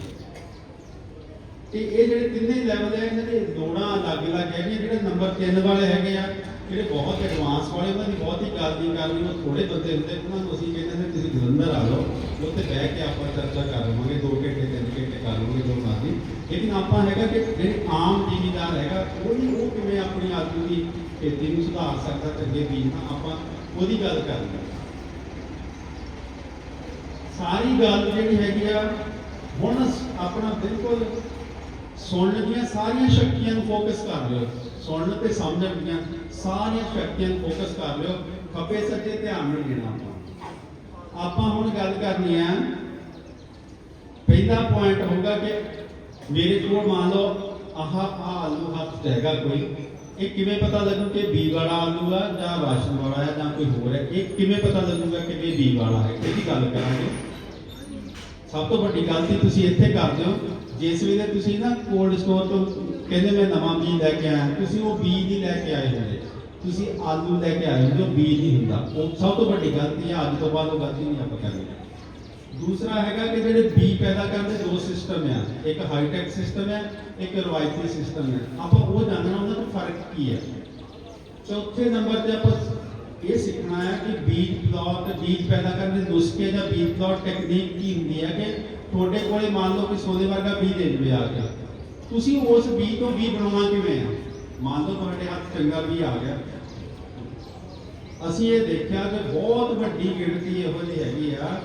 ਤੇ ਇਹ ਜਿਹੜੇ ਤਿੰਨੇ ਲੈਵਲ ਹੈ ਇਹਨਾਂ ਦੇ ਲੋੜਾਂ ਅਲੱਗ-ਅਲੱਗ ਹੈਗੀਆਂ, ਜਿਹੜੇ ਨੰਬਰ 3 ਵਾਲੇ ਹੈਗੇ ਆ ਜਿਹੜੇ ਬਹੁਤ ਐਡਵਾਂਸ ਵਾਲੇ, ਉਹਨਾਂ ਦੀ ਬਹੁਤ ਹੀ ਗੱਲ ਨਹੀਂ ਕਰਨੀ ਉਹ ਥੋੜੇ ਬੰਦੇ ਹੁੰਦੇ ਉਹਨਾਂ ਨੂੰ ਅਸੀਂ ਕਹਿੰਦੇ ਨੇ, ਤੁਸੀਂ ਜਲੰਧਰ ਆ ਲਓ ਉੱਥੇ ਬਹਿ ਕੇ ਆਪਾਂ ਚਰਚਾ ਕਰ ਲਵਾਂਗੇ 2 ਘੰਟੇ 3 ਘੰਟੇ ਕਰ ਲਵਾਂਗੇ ਜੋ ਮਰਜ਼ੀ ਲੇਕਿਨ ਆਪਾਂ ਹੈਗਾ ਕਿ ਜਿਹੜੇ ਆਮ ਜ਼ਿਮੀਦਾਰ ਹੈਗਾ ਉਹ ਵੀ ਉਹ ਕਿਵੇਂ ਆਪਣੀ ਆਦਮੀ ਦੀ ਖੇਤੀ ਨੂੰ ਸੁਧਾਰ ਸਕਦਾ, ਚੰਗੇ ਬੀਜ ਨਾਲ ਆਪਾਂ ਉਹਦੀ ਗੱਲ ਕਰਦੇ ਹਾਂ ਸਾਰੀ ਗੱਲ ਜਿਹੜੀ ਹੈਗੀ ਆ, ਹੁਣ ਆਪਣਾ ਬਿਲਕੁਲ ਸੁਣਨ ਦੀਆਂ ਸਾਰੀਆਂ ਸ਼ਕਤੀਆਂ ਨੂੰ ਫੋਕਸ ਕਰ ਲਿਓ ਸੁਣਨ ਤੇ ਸਮਝਣ ਦੀਆਂ ਸਾਰੀਆਂ ਸ਼ਕਤੀਆਂ ਨੂੰ ਫੋਕਸ ਕਰ ਲਿਓ। ਖੱਬੇ ਸੱਜੇ ਧਿਆਨ ਨਾਲ ਦੇਣਾ ਆਪਾਂ। ਆਪਾਂ ਹੁਣ ਗੱਲ ਕਰਨੀ ਆ, ਪਹਿਲਾ ਪੁਆਇੰਟ ਹੋਊਗਾ ਕਿ ਮੇਰੇ ਕੋਲ ਮੰਨ ਲਓ ਆਹ ਆਹ ਆਲੂ ਹੱਥ 'ਚ ਹੈਗਾ ਕੋਈ। ਇਹ ਕਿਵੇਂ ਪਤਾ ਲੱਗੂ ਕਿ ਬੀ ਵਾਲਾ ਆਲੂ ਆ ਜਾਂ ਰਾਸ਼ਨ ਵਾਲਾ ਹੈ ਜਾਂ ਕੋਈ ਹੋਰ ਹੈ ਇਹ ਕਿਵੇਂ ਪਤਾ ਲੱਗੂਗਾ ਕਿ ਇਹ ਬੀ ਵਾਲਾ ਹੈ? ਇਹਦੀ ਗੱਲ ਕਰਾਂਗੇ। ਸਭ ਤੋਂ ਵੱਡੀ ਗਲਤੀ ਤੁਸੀਂ ਇੱਥੇ ਕਰਦੇ ਹੋ। ਜਿਸ ਵੇਲੇ ਤੁਸੀਂ ਨਾ ਕੋਲਡ ਸਟੋਰ ਤੋਂ ਕਹਿੰਦੇ ਮੈਂ ਨਵਾਂ ਬੀਜ ਲੈ ਕੇ ਆਇਆ। ਤੁਸੀਂ ਉਹ ਬੀਜ ਨਹੀਂ ਲੈ ਕੇ ਆਏ ਹੁੰਦੇ ਤੁਸੀਂ ਆਲੂ ਲੈ ਕੇ ਆਏ ਹੁੰਦੇ ਉਹ ਬੀਜ ਨਹੀਂ ਹੁੰਦਾ। ਉਹ ਸਭ ਤੋਂ ਵੱਡੀ ਗਲਤੀ ਹੈ ਅੱਜ ਤੋਂ ਬਾਅਦ ਉਹ ਗਲਤੀ ਨਹੀਂ ਆਪਾਂ ਕਰਨੀ ਦੂਸਰਾ ਹੈਗਾ ਕਿ ਜਿਹੜੇ ਬੀ ਪੈਦਾ ਕਰਦੇ ਦੋ ਸਿਸਟਮ ਆ। ਇੱਕ ਹਾਈਟੈਕ ਸਿਸਟਮ ਹੈ ਇੱਕ ਰਵਾਇਤੀ ਸਿਸਟਮ ਹੈ ਆਪਾਂ ਉਹ ਜਾਣਨਾ, ਉਹਨਾਂ ਦਾ ਫ਼ਰਕ ਕੀ ਹੈ ਚੌਥੇ ਨੰਬਰ ਤੇ ਆਪਾਂ ਇਹ ਸਿੱਖਣਾ ਹੈ ਕਿ ਬੀਜ ਪਲਾਟ ਬੀਜ ਪੈਦਾ ਕਰਨ ਦੇ ਨੁਸਖੇ ਜਾਂ ਬੀਜ ਪਲਾਟ ਟੈਕਨੀਕ ਕੀ ਹੁੰਦੀ ਹੈ ਕਿ ਤੁਹਾਡੇ ਕੋਲੇ ਮੰਨ ਲਓ ਕਿ ਸੋਨੇ ਵਰਗਾ ਬੀਜ ਦੇ ਜਵੇ ਆ ਗਿਆ ਤੁਸੀਂ ਉਸ ਬੀ ਤੋਂ ਬੀ ਬਣਾਉਣਾ ਕਿਵੇਂ ਆ? ਮੰਨ ਲਓ ਤੁਹਾਡੇ ਹੱਥ ਚੰਗਾ ਬੀਜ ਆ ਗਿਆ। ਅਸੀਂ ਇਹ ਦੇਖਿਆ ਕਿ ਬਹੁਤ ਵੱਡੀ ਗਿਣਤੀ ਇਹੋ ਜਿਹੀ ਹੈਗੀ ਆ,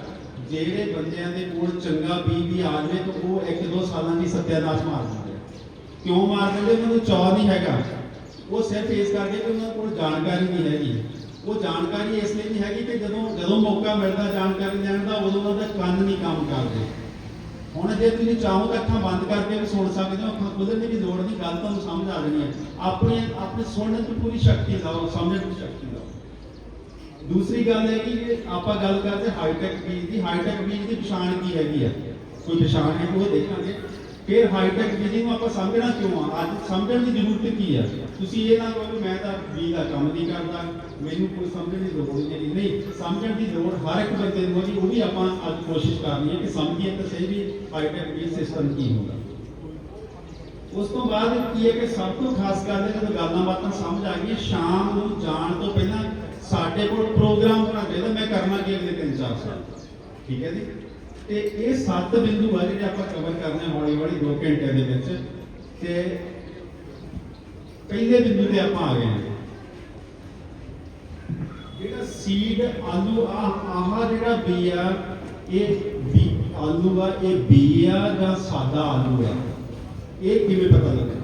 ਜਿਹੜੇ ਬੰਦਿਆਂ ਦੇ ਕੋਲ ਚੰਗਾ ਬੀ ਵੀ ਆ ਜਾਵੇ ਤਾਂ ਉਹ ਇੱਕ ਦੋ ਸਾਲਾਂ ਦੀ ਸਤਿਆਨਾਸ਼ ਮਾਰ ਦਿੰਦੇ ਆ। ਕਿਉਂ ਮਾਰ ਦਿੰਦੇ? ਉਹਨਾਂ ਨੂੰ ਚਾਅ ਨਹੀਂ ਹੈਗਾ। ਉਹ ਸਿਰਫ ਇਸ ਕਰਕੇ ਕਿ ਉਹਨਾਂ ਕੋਲ ਜਾਣਕਾਰੀ ਨਹੀਂ ਹੈਗੀ। ਉਹ ਜਾਣਕਾਰੀ ਇਸ ਲਈ ਨਹੀਂ ਹੈਗੀ ਕਿ ਜਦੋਂ ਜਦੋਂ ਮੌਕਾ ਮਿਲਦਾ ਜਾਣਕਾਰੀ ਲੈਣ ਦਾ, ਉਦੋਂ ਉਹਨਾਂ ਦਾ ਕੰਨ ਨਹੀਂ ਕੰਮ ਕਰਦੇ। ਹੁਣ ਜੇ ਤੁਸੀਂ ਚਾਹੋ ਤਾਂ ਅੱਖਾਂ ਬੰਦ ਕਰਕੇ ਵੀ ਸੁਣ ਸਕਦੇ ਹੋ, ਅੱਖਾਂ ਖੋਲ੍ਹਣ ਦੀ ਵੀ ਲੋੜ ਨਹੀਂ, ਗੱਲ ਤੁਹਾਨੂੰ ਸਮਝ ਆ ਜਾਣੀ ਹੈ। ਆਪਣੀ, ਆਪਣੇ ਸੁਣਨ ਦੀ ਪੂਰੀ ਸ਼ਕਤੀ ਲਾਓ ਸਮਝਣ ਦੀ ਸ਼ਕਤੀ ਲਾਓ ਦੂਸਰੀ ਗੱਲ ਹੈ ਕਿ ਆਪਾਂ ਗੱਲ ਕਰਦੇ ਹਾਈਟੈਕ ਬੀਜ ਦੀ ਹਾਈਟੈਕ ਬੀਜ ਦੀ ਪਛਾਣ ਕੀ ਹੈਗੀ ਹੈ? ਕੋਈ ਪਛਾਣ ਹੈ ਉਹ ਦੇਖਾਂਗੇ। ਫਿਰ ਹਾਈਟੈਕ ਬੀਜ ਨੂੰ ਆਪਾਂ ਸਮਝਣਾ ਕਿਉਂ ਆ? ਅੱਜ ਸਮਝਣ ਦੀ ਜ਼ਰੂਰਤ ਕੀ ਆ? ਤੁਸੀਂ ਇਹ ਨਾ ਕਹੋ ਕਿ ਮੈਂ ਤਾਂ ਬੀਜ ਦਾ ਕੰਮ ਨਹੀਂ ਕਰਦਾ, ਮੈਨੂੰ ਕੋਈ ਸਮਝਣ ਦੀ ਲੋੜ ਨਹੀਂ ਨਹੀਂ ਸਮਝਣ ਦੀ ਲੋੜ ਹਰ ਇੱਕ ਬੰਦੇ ਨੂੰ ਹੋਣੀ ਉਹ ਵੀ ਆਪਾਂ ਅੱਜ ਕੋਸ਼ਿਸ਼ ਕਰਨੀ ਹੈ ਕਿ ਸਮਝੀਏ ਤਾਂ ਸਹੀ ਵੀ ਹਾਈਟੈਕ ਬੀਜ ਸਿਸਟਮ ਕੀ ਹੁੰਦਾ। ਉਸ ਤੋਂ ਬਾਅਦ ਕੀ ਹੈ ਕਿ ਸਭ ਤੋਂ ਖਾਸ ਗੱਲ ਹੈ, ਜਦੋਂ ਗੱਲਾਂ ਬਾਤਾਂ ਸਮਝ ਆ ਗਈਆਂ, ਸ਼ਾਮ ਨੂੰ ਜਾਣ ਤੋਂ ਪਹਿਲਾਂ ਸਾਡੇ ਕੋਲ ਪ੍ਰੋਗਰਾਮ ਹੋਣਾ ਚਾਹੀਦਾ, ਮੈਂ ਕਰਨਾ ਕੀ ਅਗਲੇ 3-4 ਸਾਲ? ਠੀਕ ਹੈ ਜੀ? ਤੇ ਇਹ ਸੱਤ ਬਿੰਦੂ ਆ ਜਿਹੜੇ ਆਪਾਂ ਕਵਰ ਕਰਨੇ ਹੌਲੀ ਹੌਲੀ 2 ਘੰਟੇ ਦੇ ਵਿੱਚ ਤੇ ਪਹਿਲੇ ਬਿੰਦੂ ਤੇ ਆਪਾਂ ਆ ਗਏ ਹਾਂ। ਜਿਹੜਾ ਸੀਡ ਆਲੂ ਆ ਆਹ ਜਿਹੜਾ ਬੀ ਆ, ਇਹ ਬੀ ਆਲੂ ਆ, ਇਹ ਬੀ ਆ ਜਾਂ ਸਾਦਾ ਆਲੂ ਆ? ਇਹ ਕਿਵੇਂ ਪਤਾ ਲੱਗਦਾ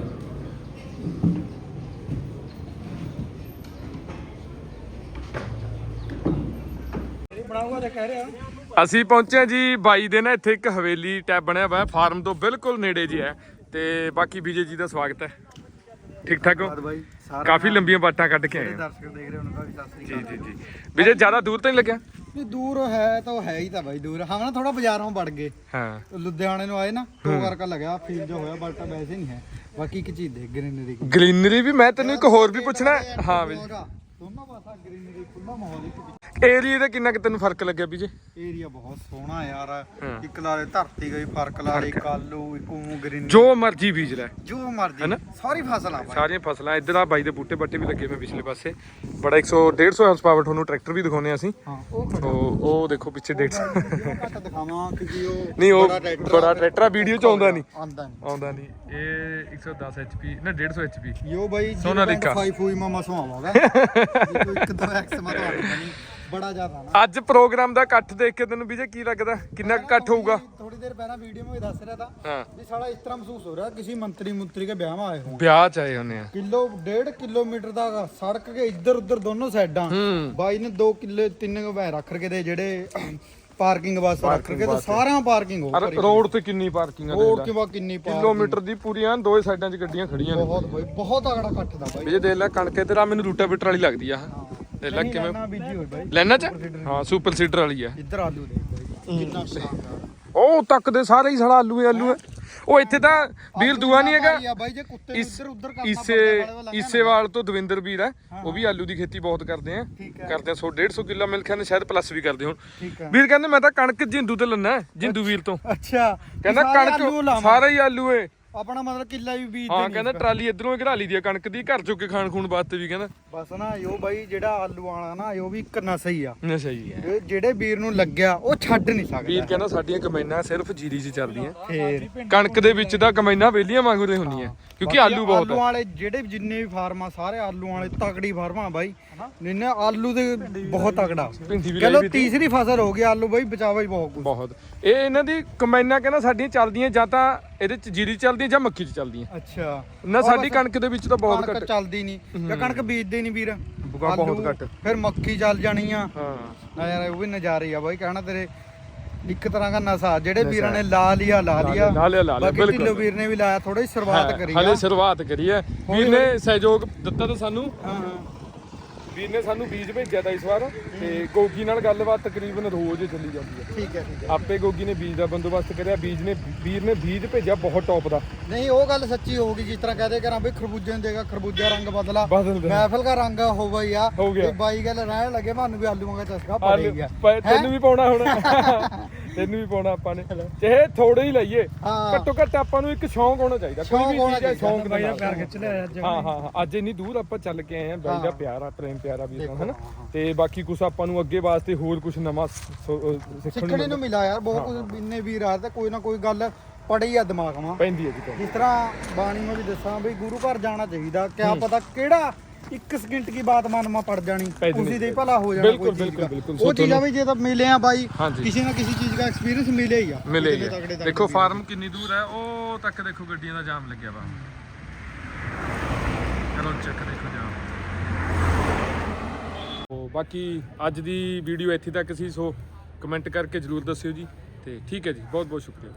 ਅਸੀਂ ਪਹੁੰਚੇ ਜੀ ਬਾਈ ਦੇ ਨਾ ਇੱਥੇ ਇੱਕ ਹਵੇਲੀ ਟੈਬ ਬਣਿਆ ਹੋਇਆ ਫਾਰਮ ਤੋਂ ਬਿਲਕੁਲ ਨੇੜੇ ਜੀ ਹੈ ਤੇ ਬਾਕੀ ਵਿਜੇ ਜੀ ਦਾ ਸਵਾਗਤ ਹੈ। ਠੀਕ ਠਾਕ ਹੋ? ਕਾਫੀ ਲੰਬੀਆਂ ਬਾਟਾਂ ਕੱਢ ਕੇ ਆਏ ਹੋ। ਦਰਸ਼ਕ ਦੇਖ ਰਹੇ ਉਹਨਾਂ ਦਾ ਵੀ ਸਤਿ ਸ੍ਰੀ ਜੀ ਜੀ ਜੀ। ਵਿਜੇ ਜ਼ਿਆਦਾ ਦੂਰ ਤਾਂ ਨਹੀਂ ਲੱਗਿਆ? ਨਹੀਂ ਦੂਰ ਹੈ ਤਾਂ ਉਹ ਹੈ ਹੀ ਤਾਂ ਬਾਈ ਦੂਰ। ਹਾਂ ਨਾ ਥੋੜਾ ਬਾਜ਼ਾਰੋਂ ਵੜ ਗਏ। ਹਾਂ। ਲੁਧਿਆਣੇ ਨੂੰ ਆਏ ਨਾ ਟੋ ਕਰਕੇ ਲੱਗਿਆ ਫੀਲ ਜੋ ਹੋਇਆ ਬਟ ਵੈਸੇ ਨਹੀਂ ਹੈ। ਬਾਕੀ ਇੱਕ ਚੀਜ਼ ਦੇ ਗ੍ਰੀਨਰੀ ਗ੍ਰੀਨਰੀ ਵੀ ਮੈਂ ਤੈਨੂੰ ਇੱਕ ਹੋਰ ਵੀ ਪੁੱਛਣਾ ਹੈ। ਹਾਂ ਵਿਜੇ ਦੋਨੋਂ ਪਾਸਾ ਗ੍ਰੀਨਰੀ ਖੁੱਲਾ ਮਾਹੌਲ ਇੱਕ ਏਰੀਆ ਦਾ ਕਿੰਨਾ ਕਿ ਤੈਨੂੰ ਫ਼ਰਕ ਲੱਗਿਆ ਵਿਜੇ ਏਰੀਆ ਬਹੁਤ ਸੋਹਣਾ ਯਾਰ। ਇੱਕ ਲਾਰੇ ਧਰਤੀ ਗਈ ਫ਼ਰਕ ਲਾਰੇ ਕਾਲੂ ਇੱਕ ਉਹ ਗ੍ਰੀਨਰੀ ਜੋ ਮਰਜ਼ੀ ਬੀਜ ਲੈ। ਜੋ ਮਰਜ਼ੀ? ਸਾਰੀ ਫਸਲ ਸਾਰੀਆਂ ਫਸਲਾਂ ਇੱਧਰ ਆ ਬਾਈ ਦੇ ਬੂਟੇ ਬੱਟੇ ਵੀ ਲੱਗੇ ਹੋਏ ਪਿਛਲੇ ਪਾਸੇ। ਬੜਾ 100 150 ਹਾਰਸ ਪਾਵਰ ਤੁਹਾਨੂੰ ਟਰੈਕਟਰ ਵੀ ਦਿਖਾਉਨੇ ਆ ਅਸੀਂ। ਹਾਂ। ਉਹ ਉਹ ਦੇਖੋ ਪਿੱਛੇ 150 ਉਹ ਘੱਟ ਦਿਖਾਵਾਂ ਕਿਉਂਕਿ ਉਹ ਨਹੀਂ ਉਹ ਬੜਾ ਟਰੈਕਟਰ ਆ। ਵੀਡੀਓ ਚ ਆਉਂਦਾ ਨਹੀਂ। ਆਉਂਦਾ ਨਹੀਂ। ਆਉਂਦਾ ਨਹੀਂ। ਇਹ 110 HP ਨਾ 150 HP ਯੋ ਬਾਈ ਸੋਨਾਲੀਕਾ। 5 ਫੂਈ ਮਾ ਮਸੋਂ ਆਵਾਂਗਾ। ਜੇ ਕੋਈ ਇੱਕ ਦੋ ਐਕਸ ਮਾ ਤਾਂ ਨਹੀਂ। ਬੜਾ ਜ਼ਿਆਦਾ ਨਾ। ਅੱਜ ਪ੍ਰੋਗਰਾਮ ਦਾ ਇਕੱਠ ਦੇਖ ਕੇ ਤੈਨੂੰ ਵੀਜੇ ਕੀ ਲੱਗਦਾ? ਕਿੰਨਾ ਕੁ ਇਕੱਠ ਹੋਊਗਾ? ਥੋੜੀ ਦੇਰ ਪਹਿਲਾਂ ਵੀਡੀਓ ਵਿੱਚ ਦੱਸ ਰਿਹਾ ਤਾਂ ਵੀ ਸਾਲਾ ਇਸ ਤਰ੍ਹਾਂ ਮਹਿਸੂਸ ਹੋ ਰਿਹਾ ਕਿਸੇ ਮੰਤਰੀ ਮੁੰਤਰੀ ਕੇ ਵਿਆਹ ਮਾ ਆਏ ਹੋ ਵਿਆਹ ਚ ਆਏ ਹੁੰਨੇ ਆ। ਕਿਲੋ ਡੇਢ ਕਿਲੋਮੀਟਰ ਦਾ ਸੜਕ ਕੇ ਇੱਧਰ ਉੱਧਰ ਦੋਨੋਂ ਸਾਈਡਾਂ। ਬਾਈ ਨੇ 2 ਕਿੱਲੇ 3 ਵੈ ਰੱਖ ਰਕੇ ਦੇ ਜਿਹੜੇ ਪਾਰਕਿੰਗ ਵਾਸਤੇ ਰੱਖ ਰਕੇ ਤੇ ਸਾਰਿਆਂ ਪਾਰਕਿੰਗ ਹੋ ਅਰੇ ਰੋਡ ਤੇ ਕਿੰਨੀ ਪਾਰਕਿੰਗ ਆ ਰੋਡ ਦੇਖ ਕਿਵਾ ਕਿੰਨੀ ਪਾਰਕਿੰਗ। ਕਿਲੋਮੀਟਰ ਦੀ ਪੂਰੀਆਂ ਦੋਏ ਸਾਈਡਾਂ 'ਚ ਗੱਡੀਆਂ ਖੜੀਆਂ ਨੇ। ਬਹੁਤ ਬਾਈ ਬਹੁਤ ਤਗੜਾ ਇਕੱਠ ਦਾ ਬਾਈ। ਵੀਜੇ ਦੇਖ ਲੈ ਕਣਕੇ ਤੇਰਾ ਮੈਨੂੰ ਰੂਟਾ ਬਿਟਰ ਵਾਲੀ ਲੱਗਦੀ ਆ। ਦੇਖ ਲੈ ਕਿਵੇਂ? ਨਾ ਬੀਜੀ ਹੋਈ ਬਾਈ। ਲੈਣਾ ਚ? ਹਾਂ ਸੁਪਰ ਸੀਡਰ ਵਾਲੀ ਆ। ਇੱਧਰ ਆਲੂ ਦੇਖ ਬਾਈ ਕਿੰਨਾ ਸ਼ਾਨਦਾਰ। ਉਹ ਤੱਕ ਦੇ ਸਾਰੇ ਹੀ ਸਾਲਾ ਆਲੂ ਹੀ ਆਲੂ ਹੈ ਉਹ ਇੱਥੇ ਤਾਂ ਵੀਰ ਦੂਆ ਨਹੀਂ ਹੈਗਾ। ਨੂੰ ਇਸ ਇਸੇਵਾਲ ਤੋਂ ਦਵਿੰਦਰ ਵੀਰ ਹੈ ਉਹ ਵੀ ਆਲੂ ਦੀ ਖੇਤੀ ਬਹੁਤ ਕਰਦੇ ਆ। ਕਰਦੇ ਆ 100 150 ਕਿਲੋ ਮਿਲ ਖਾਂਦੇ ਸ਼ਾਇਦ ਪਲੱਸ ਵੀ ਕਰਦੇ ਹੁਣ। ਵੀਰ ਕਹਿੰਦੇ ਮੈਂ ਤਾਂ ਕਣਕ ਜਿੰਦੂ ਤੇ ਲੰਨਾ ਜਿੰਦੂ ਵੀਰ ਤੋਂ। ਅੱਛਾ ਕਹਿੰਦਾ ਕਣਕ। ਸਾਰਾ ਹੀ ਆਲੂ ਏ। ਆਪਣਾ ਮਤਲਬ ਕਿੱਲਾ ਵੀ ਬੀਜ ਹਾਂ ਕਹਿੰਦਾ ਟਰਾਲੀ ਇਧਰੋਂ ਘਰਾ ਲਈ ਦੀ ਆ ਕਣਕ ਦੀ ਘਰ ਚੁੱਕ ਕੇ ਖਾਣ ਖੂਣ ਵਾਸਤੇ ਵੀ ਕਹਿੰਦਾ। ਬਸ ਨਾ ਇਹ ਬਾਈ ਜਿਹੜਾ ਆਲੂ ਵਾਲਾ ਨਾ ਇਹ ਵੀ ਇੱਕ ਨਸਾ ਹੀ ਆ। ਨਾ ਸਹੀ ਹੈ ਇਹ ਜਿਹੜੇ ਵੀਰ ਨੂੰ ਲੱਗਿਆ ਉਹ ਛੱਡ ਨਹੀਂ ਵੀਰ ਸਕਦਾ ਕਹਿੰਦਾ ਸਾਡੀਆਂ ਕਮੈਨਾਂ ਸਿਰਫ ਜੀਰੀ 'ਚ ਚੱਲਦੀਆਂ। ਫੇਰ। ਕਣਕ ਦੇ ਵਿੱਚ ਤਾਂ ਕਮੈਨਾਂ ਵੇਲੀਆਂ ਵਾਂਗੂਰੇ ਹੁੰਦੀਆਂ ਕਿਉਂਕਿ ਆਲੂ ਬਹੁਤ ਆਲੂ ਆ ਵਾਲੇ ਜਿਹੜੇ ਜਿੰਨੇ ਵੀ ਫਾਰਮ ਆ ਸਾਰੇ ਆਲੂ ਵਾਲੇ ਤਕੜੀ ਫਾਰਮ ਆ ਬਾਈ। ਨਿੰਨੇ ਆਲੂ ਦੇ ਬਹੁਤ ਤਕੜਾ। ਭਿੰਡੀ ਵੀ ਚਲੋ ਲਾਈ ਵੀ ਤੀ। ਤੀਸਰੀ ਫਸਲ ਹੋ ਗਈ ਆਲੂ ਬਾਈ ਬਚਾਵਾ ਹੀ ਬਹੁਤ ਕੁਛ। ਬਹੁਤ। ਇਹ ਇਹਨਾਂ ਦੀ ਕਮੈਨਾਂ ਕਹਿੰਦਾ ਸਾਡੀਆਂ ਚੱਲਦੀਆਂ ਜਾਂ ਤਾਂ ਇਹਦੇ 'ਚ ਜੀਰੀ ਚੱਲਦੀ ਜਾਂ ਮੱਕੀ 'ਚ ਚੱਲਦੀਆਂ। ਅੱਛਾ। ਨਾ ਸਾਡੀ ਕਣਕ ਦੇ ਵਿੱਚ ਤਾਂ ਬਹੁਤ ਕਣਕ ਘੱਟ। ਚੱਲਦੀ ਨਹੀਂ ਜਾਂ ਕਣਕ ਬੀਜਦੇ ਨਹੀਂ ਵੀਰ। ਬਹੁਤ ਆਲੂ, ਘੱਟ। ਫਿਰ ਮੱਕੀ ਚੱਲ ਜਾਣੀ ਆ। ਹਾਂ। ਨਾ ਯਾਰ ਉਹ ਵੀ ਨਜ਼ਾਰੇ ਆ ਬਾਈ ਕਹਿਣਾ ਤੇਰੇ ਇੱਕ ਤਰ੍ਹਾਂ ਦਾ ਨਸ਼ਾ ਜਿਹੜੇ ਵੀਰਾਂ ਨੇ ਲਾ ਲਿਆ ਲਾ ਲਿਆ। ਲਾ ਲਿਆ, ਲਾ ਲਿਆ, ਬਾਕੀ ਬਿਲਕੁਲ। ਢਿੱਲੋਂ ਵੀਰ ਨੇ ਵੀ ਲਾਇਆ ਥੋੜੀ ਸ਼ੁਰੂਆਤ ਕਰੀ ਆ। ਹਲੇ ਸ਼ੁਰੂਆਤ ਕਰੀ ਹੈ ਵੀਰ ਨੇ ਸਹਿਯੋਗ ਦਿੱਤਾ ਤਾਂ ਸਾਨੂੰ। ਹਾਂ ਹਾਂ। ਵੀਰ ਨੇ ਸਾਨੂੰ ਬੀਜ ਭੇਜਿਆ ਤਾਂ ਇਸ ਵਾਰ ਤੇ ਗੋਗੀ ਨਾਲ ਗੱਲਬਾਤ ਤਕਰੀਬਨ ਰੋਜ਼ ਹੀ ਚੱਲੀ ਜਾਂਦੀ ਹੈ। ਠੀਕ ਹੈ ਠੀਕ ਹੈ। ਆਪੇ ਗੋਗੀ ਨੇ ਬੀਜ ਦਾ ਬੰਦੋਬਸਤ ਕਰਿਆ ਬੀਜ ਨੇ ਵੀਰ ਨੇ ਬੀਜ ਭੇਜਿਆ ਬਹੁਤ ਟੌਪ ਦਾ। ਨਹੀਂ ਉਹ ਗੱਲ ਸੱਚੀ ਹੋ ਗਈ ਜਿਸ ਤਰ੍ਹਾਂ ਕਹਦੇ ਕਰਾਂ ਬਈ ਖਰਬੂਜੇ ਨੂੰ ਦੇਗਾ ਖਰਬੂਜਾ ਰੰਗ ਬਦਲਾ ਬਦਲ ਦੇ। ਮਹਿਫਲ ਦਾ ਰੰਗ ਹੋ ਗਈ ਆ ਹੋ ਗਿਆ। ਤੇ ਬਾਈ ਗੱਲ ਰਹਿਣ ਲੱਗੇ ਮੈਨੂੰ ਵੀ ਆਲੂਆਂ ਦਾ ਚਸਕਾ ਪੜ ਆਲੂ- ਗਿਆ। ਤੈਨੂੰ ਵੀ ਪਾਉਣਾ ਹੁਣ। ਤੈਨੂੰ ਵੀ ਪਾਉਣਾ ਆਪਾਂ ਨੇ। ਚਾਹੇ ਥੋੜੇ ਹੀ ਲਈਏ ਹਾਂ। ਘੱਟੋ ਘੱਟ ਆਪਾਂ ਨੂੰ ਇੱਕ ਸ਼ੌਂਕ ਹੋਣਾ ਚਾਹੀਦਾ। ਕੋਈ ਵੀ ਹੋਣਾ ਚੀਜ਼ ਹੈ। ਸ਼ੌਂਕ ਬਾਈ ਦਾ ਨਾਲ। ਪਿਆਰ ਖਿੱਚ ਲਿਆ ਅੱਜ ਹਾਂ ਹਾਂ ਹਾਂ। ਅੱਜ ਇੰਨੀ ਦੂਰ ਆਪਾਂ ਚੱਲ ਕੇ ਆਏ ਆ ਬਾਈ ਦਾ ਹਾਂ। ਪਿਆਰਾ ਪ੍ਰੇਮ ਪਿਆਰਾ ਵੀ ਦੇਖੋ, ਹਾਂ, ਹਾਂ। ਤੇ ਬਾਕੀ ਕੁਝ ਆਪਾਂ ਨੂੰ ਅੱਗੇ ਵਾਸਤੇ ਹੋਰ ਕੁਝ ਨਵਾਂ ਸ- ਸੋ- ਅਹ ਸਿੱਖਣ ਨੂੰ ਨੂੰ ਮਿਲਾ ਯਾਰ ਬਹੁਤ ਕੁਝ ਇੰਨੇ ਵੀਰ ਆ ਤੇ ਕੋਈ ਨਾ ਕੋਈ ਗੱਲ ਪੜੀ ਆ ਦਿਮਾਗ ਮਾ। ਪੈਂਦੀ ਹੈ ਜੀ ਤੋਂ ਜਿਸ ਤਰ੍ਹਾਂ ਬਾਣੀ ਮੈਂ ਵੀ ਦੱਸਾਂ ਬਈ ਗੁਰੂ ਘਰ ਜਾਣਾ ਚਾਹੀਦਾ। ਕਿਆ ਪਤਾ ਕਿਹੜਾ ਇੱਕ ਸਕਿੰਟ ਕੀ ਬਾਤ ਮਨ ਮਾ ਪੜ ਜਾਣੀ। ਉਸੇ ਦੇ ਹੀ ਭਲਾ ਹੋ ਜਾਣਾ ਬਿਲਕੁਲ, ਕੋਈ ਚੀਜ਼ ਬਿਲਕੁਲ, ਦਾ। ਬਿਲਕੁਲ। ਉਹ ਚੀਜ਼ਾਂ ਵੀ ਜੇ ਤਾਂ ਮਿਲੇ ਆ ਬਾਈ ਹਾਂਜੀ। ਕਿਸੇ ਨਾ ਕਿਸੇ ਚੀਜ਼ ਦਾ ਐਕਸਪੀਰੀਅੰਸ ਮਿਲੇ ਹੀ ਆ ਮਿਲੇ ਇਤਨੇ ਤਗੜੇ ਤਗੜੇ ਦੇਖੋ ਵੀਰ। ਫਾਰਮ ਕਿੰਨੀ ਦੂਰ ਹੈ ਉਹ ਤੱਕ ਦੇਖੋ ਗੱਡੀਆਂ ਦਾ ਜਾਮ ਲੱਗਿਆ ਵਾ ਚਲੋ ਚੈੱਕ ਦੇਖੋ ਜਾਮ ਉਹ ਬਾਕੀ ਅੱਜ ਦੀ ਵੀਡੀਓ ਇੱਥੇ ਤੱਕ ਸੀ ਸੋ ਕਮੈਂਟ ਕਰਕੇ ਜਰੂਰ ਦੱਸਿਓ ਜੀ ਤੇ ਠੀਕ ਹੈ ਜੀ ਬਹੁਤ ਬਹੁਤ ਸ਼ੁਕਰੀਆ